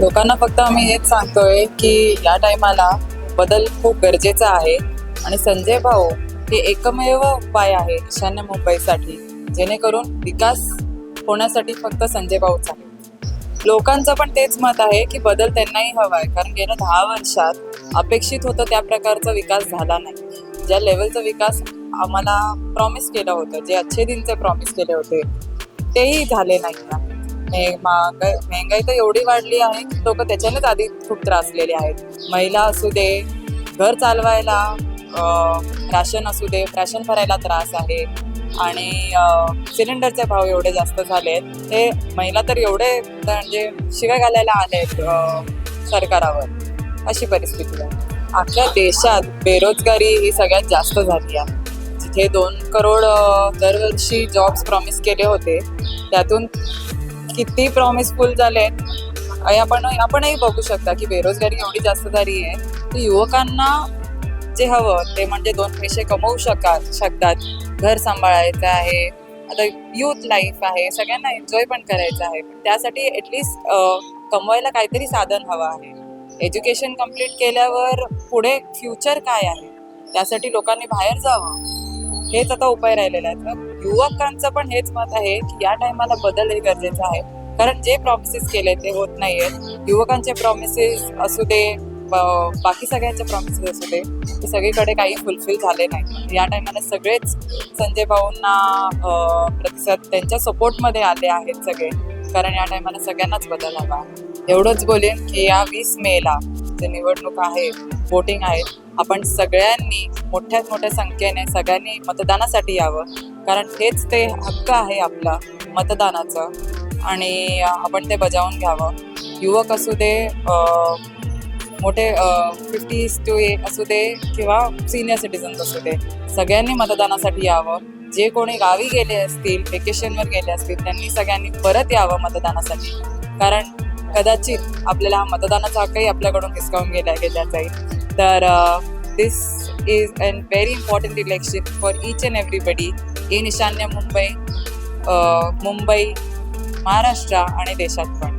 लोकांना फक्त आम्ही हेच सांगतोय की या टायमाला बदल खूप गरजेचा आहे. आणि संजय भाऊ हे एकमेव उपाय आहे ईशान्य मुंबईसाठी जेणेकरून विकास होण्यासाठी फक्त संजय भाऊच आहे. लोकांचं पण तेच मत आहे की बदल त्यांनाही हवा आहे कारण गेल्या दहा वर्षात अपेक्षित होतं त्या प्रकारचा विकास झाला नाही. ज्या लेवलचा विकास आम्हाला प्रॉमिस केलं होतं जे अच्छे दिनचे प्रॉमिस केले होते तेही झाले नाही. महागाई महागाई तर एवढी वाढली आहे की लोक त्याच्यानेच आधी खूप त्रासलेले आहेत. महिला असू दे घर चालवायला राशन असू दे राशन भरायला त्रास आहे. आणि सिलेंडरचे भाव एवढे जास्त झाले ते महिला तर एवढे म्हणजे शिव्या घालायला आलेत अं, सरकारावर. अशी परिस्थिती आहे. आपल्या देशात बेरोजगारी ही सगळ्यात जास्त झाली आहे. जिथे दोन करोड दरवर्षी जॉब्स प्रॉमिस केले होते त्यातून किती प्रॉमिसफुल झाले. आपण आपणही बघू शकता की बेरोजगारी एवढी जास्त झाली आहे. की युवकांना जे हवं ते म्हणजे दोन पैसे कमवू शका शकतात. घर सांभाळायचं आहे. आता युथ लाईफ आहे. सगळ्यांना एन्जॉय पण करायचं आहे. पण त्यासाठी ॲटलिस्ट कमवायला काहीतरी साधन हवं आहे. एज्युकेशन कंप्लीट केल्यावर पुढे फ्युचर काय आहे? त्यासाठी लोकांनी बाहेर जावं. हेच आता उपाय राहिलेला आहे तर युवकांचं पण हेच मत आहे की या टायमाला बदल हे गरजेचं आहे. कारण जे प्रॉमिसेस केले ते होत नाहीयेत युवकांचे प्रॉमिसेस असू दे ब- बाकी सगळ्यांचे प्रॉमिसेस असू दे ते सगळीकडे काही फुलफिल झाले नाही. या टायमाला सगळेच संजय भाऊंना प्रतिसाद त्यांच्या सपोर्टमध्ये आले आहेत सगळे. कारण या टायमाला सगळ्यांनाच बदल हवा एवढंच बोलेन की या वीस मेला जे निवडणूक आहे वोटिंग आहे आपण सगळ्यांनी मोठ्यात मोठ्या संख्येने सगळ्यांनी मतदानासाठी यावं. कारण हेच ते हक्क आहे आपला मतदानाचं. आणि आपण ते बजावून घ्यावं. युवक असू दे मोठे फिफ्टीज टू ए असू दे किंवा सिनियर सिटीजन्स असू दे सगळ्यांनी मतदानासाठी यावं. जे कोणी गावी गेले असतील वेकेशनवर गेले असतील त्यांनी सगळ्यांनी परत यावं मतदानासाठी. कारण कदाचित आपल्याला हा मतदानाचा हक्कही आपल्याकडून हिसकावून गेला गेला जाईल. तर this is an very important election for each and everybody in ईशान्य मुंबई अ, मुंबई महाराष्ट्र आणि देशात पण